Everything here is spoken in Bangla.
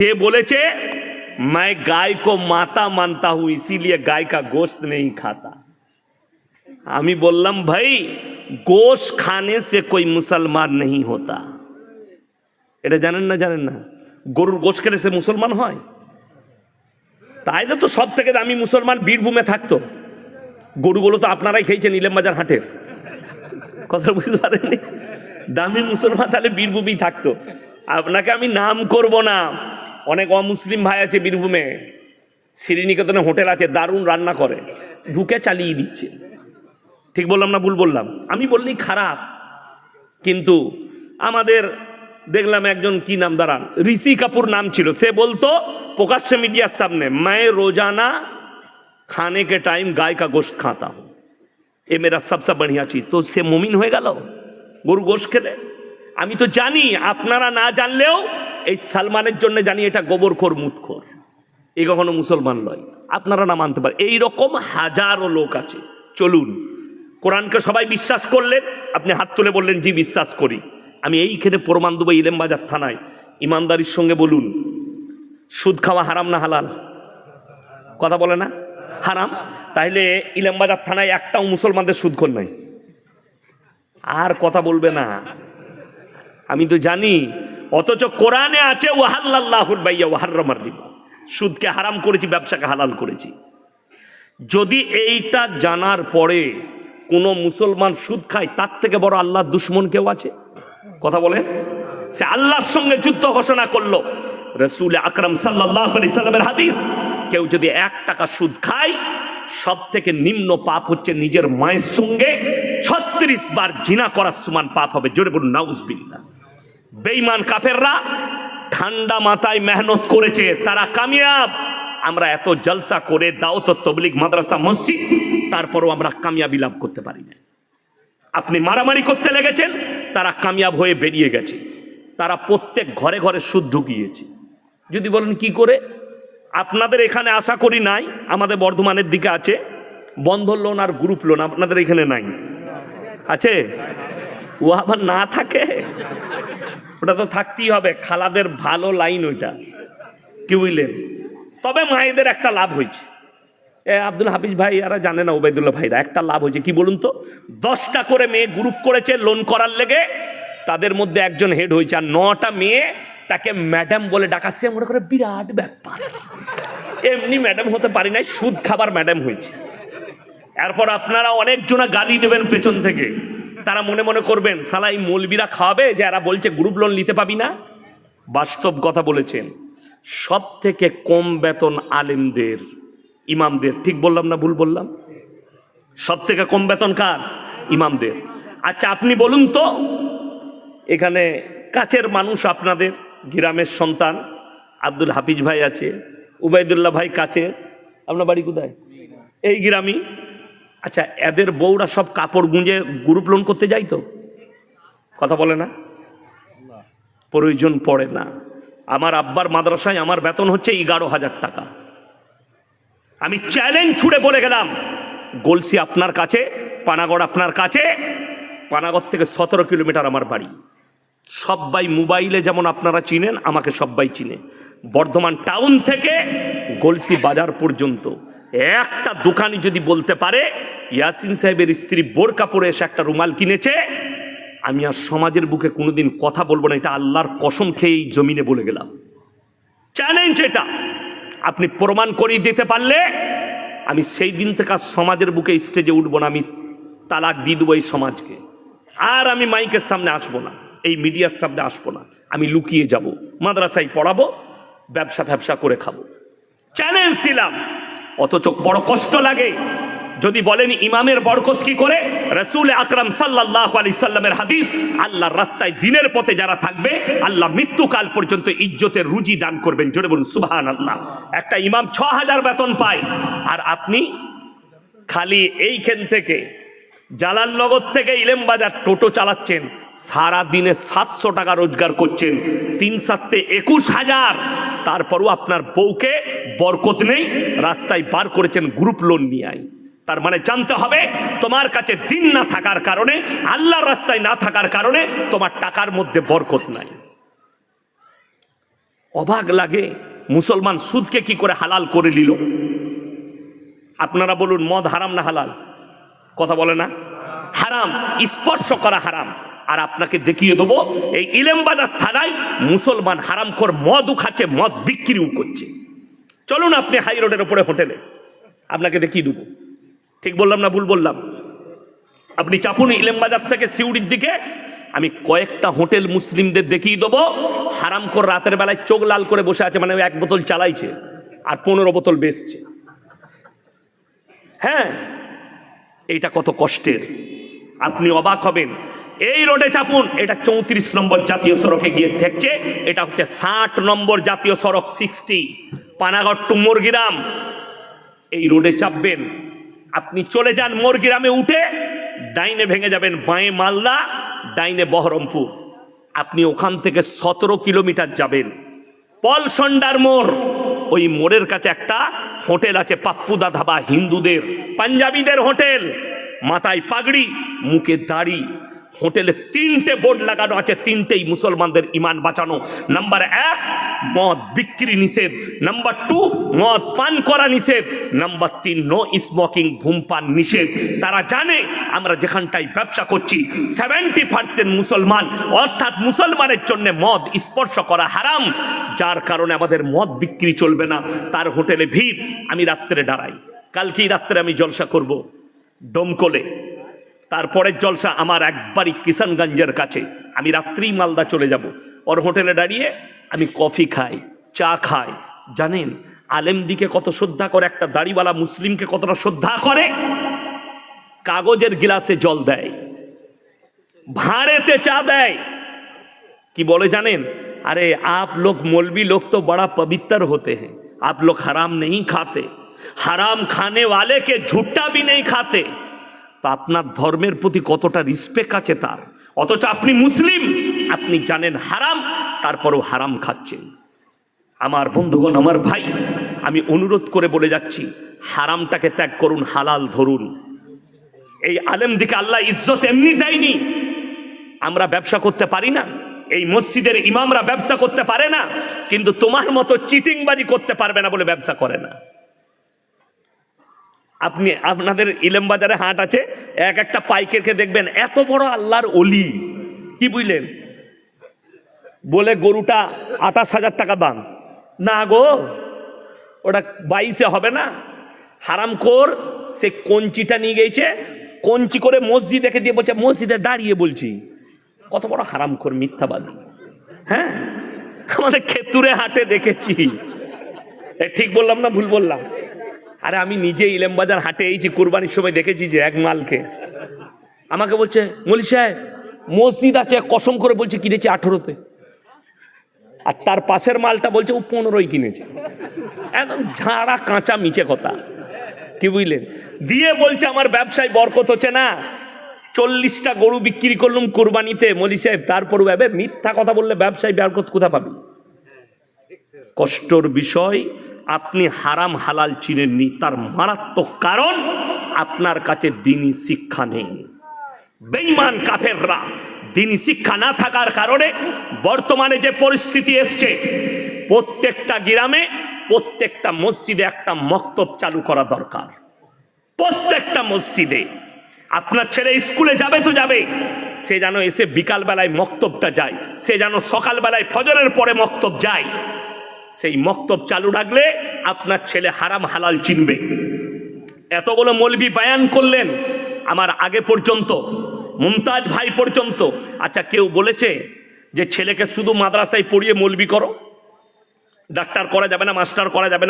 ये বলেছে मैं गाय को माता मानता हूं इसीलिए गाय का गोश्त नहीं खाता আমি বললাম ভাই গোশ খানে সে कोई মুসলমান नहीं होता এটা জানেন না জানেন না গরুর গোশ খেলে সে মুসলমান হয় তাইলে তো সব থেকে দামি মুসলমান বীরভূমে থাকতো গরুগুলো তো আপনারাই খেয়েছেন ইলেম বাজার হাটের কথা বুঝতে পারেননি দামি মুসলমান তাহলে বীরভূমেই থাকতো আপনাকে আমি নাম করব না অনেক অমুসলিম ভাই আছে বীরভূমে, শ্রীনিকেতনে হোটেল আছে, দারুণ রান্না করে, ঢুকে চালিয়ে দিচ্ছে। ঠিক বললাম না ভুল বললাম? আমি বললেই খারাপ। কিন্তু আমাদের দেখলাম একজন কি নাম, দাঁড়ান, ঋষি কাপুর নাম ছিল। সে বলতো প্রকাশ্যে মিডিয়ার সামনে, মায়ে রোজানা খানে কে টাইম গায়ে কা গোশত খাতা এ মেরা সবসে বড়িয়া চিজ। তো সে মুমিন হয়ে গেল? গরু গোশ খেলে? আমি তো জানি, আপনারা না জানলেও এই সালমানের জন্য জানি এটা গোবরখোর মুতখোর এ কখনো মুসলমান নয়। আপনারা না মানতে পারেন। এইরকম হাজারো লোক আছে। চলুন, কোরআনকে সবাই বিশ্বাস করলেন আপনি হাত তুলে বললেন, জি, বিশ্বাস করি। আমি এইখানে প্রমাণ দেবো ইলেমবাজার থানায়। ইমানদারির সঙ্গে বলুন, সুদ খাওয়া হারাম না হালাল? কথা বলে না? হারাম? তাইলে ইলামবাজার থানায় একটাও মুসলমানদের সুদখোর নাই। আর কথা বলবে না। আমি তো জানি অথচ কোরআনে আছে ওয়াহাল্লাহুর বাইয়া ওয়াহার্রমার রিবা। সুদকে হারাম করেছি, ব্যবসাকে হালাল করেছি। যদি এইটা জানার পরে কোনো মুসলমান সুদ খায়, তার থেকে বড় আল্লাহ দুশ্মন কেউ আছে? কথা বলে সে আল্লাহর সঙ্গে যুদ্ধ ঘোষণা করল। রসুল আকরম সাল্লাহ আলি সাল্লামের হাদিস, কেউ যদি এক টাকা সুদ খায় সব থেকে নিম্ন পাপ হচ্ছে নিজের মায়ের সঙ্গে ছত্রিশ বার জিনা করার সমান পাপ হবে। জোরে বলুন নাউজবিল্লা বেইমান কাফেররা ঠান্ডা মাথায় মেহনত করেছে, তারা কামিয়াব। আমরা এত জলসা করে দাওত তবলিক মাদ্রাসা, মসজিদ, তারপরও আমরা কামিয়াবি লাভ করতে পারি না আপনি মারামারি করতে লেগেছেন, তারা কামিয়াব হয়ে বেরিয়ে গেছে। তারা প্রত্যেক ঘরে ঘরে সুদ ঢুকিয়েছে। যদি বলেন কি করে? আপনাদের এখানে আশা করি নাই, আমাদের বর্ধমানের দিকে আছে বন্ধন লোন আর গ্রুপ লোন আপনাদের এখানে নাই। আছে? ও আবার না থাকে। ওটা তো থাকতেই হবে। খালাদের ভালো লাইন ওইটা। কি বুঝলেন তবে মায়েদের একটা লাভ হয়েছে। এ আব্দুল হাফিজ ভাই এরা জানে না, ওবায়দুল্লাহ ভাইরা। একটা লাভ হয়েছে। কি বলুন তো? দশটা করে মেয়ে গ্রুপ করেছে লোন করার লেগে। তাদের মধ্যে একজন হেড হয়েছে আর নটা মেয়ে তাকে ম্যাডাম বলে ডাকাচ্ছে। মনে করে বিরাট ব্যাপার। এমনি ম্যাডাম হতে পারি নাই, সুদ খাবার ম্যাডাম হয়েছে। এরপর আপনারা অনেকজনা গালি দেবেন পেছন থেকে। তারা মনে মনে করবেন, সালাই মৌলবিরা খাওয়াবে যে এরা বলছে গ্রুপ লোন নিতে পাবি না? বাস্তব কথা বলেছেন। সব থেকে কম বেতন আলেমদের, ইমামদের, ঠিক বললাম না ভুল বললাম? সব থেকে কম বেতন কার? ইমামদের। আচ্ছা আপনি বলুন তো, এখানে কাছের মানুষ আপনাদের, গ্রামের সন্তান, আব্দুল হাফিজ ভাই আছে, উবায়দুল্লাহ ভাই কাছে, আপনার বাড়ি কোথায়? এই গ্রামই। আচ্ছা এদের বউরা সব কাপড় গুঁজে গ্রুপ লোন করতে যাই তো? কথা বলে না? প্রয়োজন পড়ে না। আমার আব্বার মাদ্রাসায় আমার বেতন হচ্ছে এগারো হাজার টাকা। আমি চ্যালেঞ্জ ছুড়ে বলে গেলাম, গলসি আপনার কাছে, পানাগড় আপনার কাছে, পানাগড় থেকে সতেরো কিলোমিটার আমার বাড়ি। সবাই মোবাইলে যেমন আপনারা চিনেন, আমাকে সবাই চিনে। বর্ধমান টাউন থেকে গলসি বাজার পর্যন্ত। একটা দোকানি যদি বলতে পারে, ইয়াসিন সাহেবের স্ত্রী বোরকা পরে এসে একটা রুমাল কিনেছে, আমি আর সমাজের বুকে কোনোদিন কথা বলব না, এটা আল্লাহর কসম খেয়ে এই জমিনে বলে গেলাম। চ্যালেঞ্জ এটা। আপনি প্রমাণ করিয়ে দিতে পারলে, আমি সেই দিন থেকে আর সমাজের বুকে স্টেজে উঠবো না, আমি তালাক দিয়ে দেবো এই সমাজকে। আর আমি মাইকের সামনে আসব না, এই মিডিয়ার সামনে আসব না, আমি লুকিয়ে যাব, মাদ্রাসায় পড়াবো ব্যবসা ব্যবসা করে খাব। চ্যালেঞ্জ দিলাম। অথচ বড় কষ্ট লাগে। যদি বলেন ইমামের বরকত কি করে? রসুল আকরাম সাল্লাহ আলি সাল্লামের হাদিস, আল্লাহর রাস্তায় দিনের পথে যারা থাকবে, আল্লাহ মৃত্যুকাল পর্যন্ত ইজ্জতের রুজি দান করবেন। জোরে বলুন সুবাহান আল্লাহ একটা ইমাম ছ হাজার বেতন পায়। আর আপনি খালি এইখান থেকে, জালালনগর থেকে ইলেম বাজার টোটো চালাচ্ছেন সারা দিনে সাতশো টাকা রোজগার করছেন, তিন সাতে একুশ হাজার। তারপরও আপনার বউকে বরকত নেই, রাস্তায় বার করেছেন গ্রুপ লোন নিয়ে আয়। তার মানে জানতে হবে, তোমার কাছে দিন না থাকার কারণে, আল্লাহর রাস্তায় না থাকার কারণে তোমার টাকার মধ্যে বরকত নাই। অবাক লাগে, মুসলমান সুদকে কি করে হালাল করে নিল? আপনারা বলুন, মদ হারাম না হালাল? কথা বলে না? হারাম, স্পর্শ করা হারাম। আর আপনাকে দেখিয়ে দেবো, এই ইলেমবাজার থানায় মুসলমান হারাম কর মদও খাচ্ছে মদ বিক্রিও করছে। চলুন আপনি হাই রোডের ওপরে হোটেলে, আপনাকে দেখিয়ে দেবো। ঠিক বললাম না ভুল বললাম? আপনি চাপুন ইলেমবাজার থেকে সিউড়ির দিকে, আমি কয়েকটা হোটেল মুসলিমদের দেখিয়ে দেবো। হারাম কর রাতের বেলায় চোখ লাল করে বসে আছে মানে এক বোতল চালাইছে, আর পনেরো বোতল বেচছে। হ্যাঁ এইটা কত কষ্টের। আপনি অবাক হবেন এই রোডে চাপুন, এটা চৌত্রিশ নম্বর জাতীয় সড়কে গিয়ে ঠেকছে, এটা হচ্ছে ষাট নম্বর জাতীয় সড়ক সিক্সটি পানাগড় টু মুরগিরাম, এই রোডে চাপবেন। আপনি চলে যান মোরগ্রামে, উঠে ডাইনে ভেঙে যাবেন বাঁয়ে মালদা, ডাইনে বহরমপুর। আপনি ওখান থেকে সতেরো কিলোমিটার যাবেন। পলসন্ডার মোড়, ওই মোড়ের কাছে একটা হোটেল আছে পাপ্পুদা ধাবা হিন্দুদের, পাঞ্জাবিদের হোটেল। মাথায় পাগড়ি, মুখে দাড়ি। হোটেলে তিনটে বোর্ড লাগানো আছে, তিনটেই মুসলমানদের ইমান বাঁচানো। নাম্বার এক, মদ বিক্রি নিষেধ। নাম্বার টু, মদ পান করা নিষেধ। নাম্বার তিন নো স্মোকিং ধূমপান নিষেধ। তারা জানে, আমরা যেখানটায় ব্যবসা করছি সেভেন্টি পার্সেন্ট মুসলমান। অর্থাৎ মুসলমানের জন্য মদ স্পর্শ করা হারাম। যার কারণে আমাদের মদ বিক্রি চলবে না। তার হোটেলে ভিড়। আমি রাত্রে দাঁড়াই। কালকেই রাত্রে আমি জলসা করব। ডোমকলে। তারপরের জলসা আমার একবারই কিষানগঞ্জের কাছে আমি রাত্রেই মালদা চলে যাব ওর হোটেলে দাঁড়িয়ে আমি কফি খাই চা খাই জানেন আলেম দিকে কত শ্রদ্ধা করে একটা দাড়িওয়ালা মুসলিমকে কতটা শ্রদ্ধা করে কাগজের গিলাসে জল দেয় ভাঁড়েতে চা দেয় কি বলে জানেন अरे आप लोग मौलवी लोग तो बड़ा पवित्र होते हैं आप लोग हराम नहीं खाते हराम खाने वाले के झुट्टा भी नहीं खाते তো আপনার ধর্মের প্রতি কতটা রিসপেক্ট আছে তার? অথচ আপনি মুসলিম, আপনি জানেন হারাম, তারপরও হারাম খাচ্ছেন। আমার বন্ধুগণ, আমার ভাই, আমি অনুরোধ করে বলে যাচ্ছি, হারামটাকে ত্যাগ করুন, হালাল ধরুন। এই আলেম দিকে আল্লাহ ইজ্জত এমনি দেয়নি। আমরা ব্যবসা করতে পারি না, এই মসজিদের ইমামরা ব্যবসা করতে পারে না, কিন্তু তোমার মতো চিটিংবাজি করতে পারবে না বলে ব্যবসা করে না। আপনি আপনাদের ইলেম বাজারে হাট আছে, এক একটা পাইকেরকে দেখবেন, এত বড় আল্লাহর অলি কি বুঝলেন? বলে গরুটা আঠাশ হাজার টাকা দাম। না গো, ওটা বাইশে হবে না। হারাম কর সে কঞ্চিটা নিয়ে গেছে, কঞ্চি করে মসজিদ দেখে দিয়ে বলছে, মসজিদে দাঁড়িয়ে বলছি, কত বড় হারাম কর মিথ্যাবাদী। হ্যাঁ? আমাদের ক্ষেতুরে হাটে দেখেছি। ঠিক বললাম না ভুল বললাম? আরে আমি নিজে ইলেমবাজার হাটে এইছি কোরবানির সময় দেখেছি যে এক মালকে। আমাকে বলছে, মলি সাহেব, মসজিদ আছে কসম করে বলছে কিনেছি আঠেরোতে। আর তার পাশের মালটা বলছে ও পনেরোই কিনেছে। একদম ঝাড়া কাঁচা মিচে কথা। কি বুঝলেন? দিয়ে বলছে, আমার ব্যবসায় বরকত হচ্ছে না। চল্লিশটা গরু বিক্রি করলুম কোরবানিতে। মলি সাহেব তারপরও ভাবে, মিথ্যা কথা বললে ব্যবসায় বরকত কোথা পাবি? কষ্টর বিষয় আপনি হারাম হালাল চিনেননি, তার মারাত্মক কারণ আপনার কাছে দিনই শিক্ষা নেই। বেইমান কাফেররা, দিনই শিক্ষা না থাকার কারণে বর্তমানে যে পরিস্থিতি এসছে, প্রত্যেকটা গ্রামে, প্রত্যেকটা মসজিদে একটা মক্তব চালু করা দরকার। প্রত্যেকটা মসজিদে। আপনার ছেলে স্কুলে যাবে তো যাবে, সে যেন এসে বিকালবেলায় মক্তবটা যায়, সে যেন সকালবেলায় ফজরের পরে মক্তব যায়। সেই মক্তব চালু রাখলে আপনার ছেলে হারাম হালাল চিনবে। এতগুলো মলবি বায়ান করলেন আমার আগে পর্যন্ত, মুমতাজ ভাই পর্যন্ত। আচ্ছা কেউ বলেছে যে ছেলেকে শুধু মাদ্রাসায় পড়িয়ে মলবি করো? ডাক্তার করা যাবে না, মাস্টার করা যাবে না।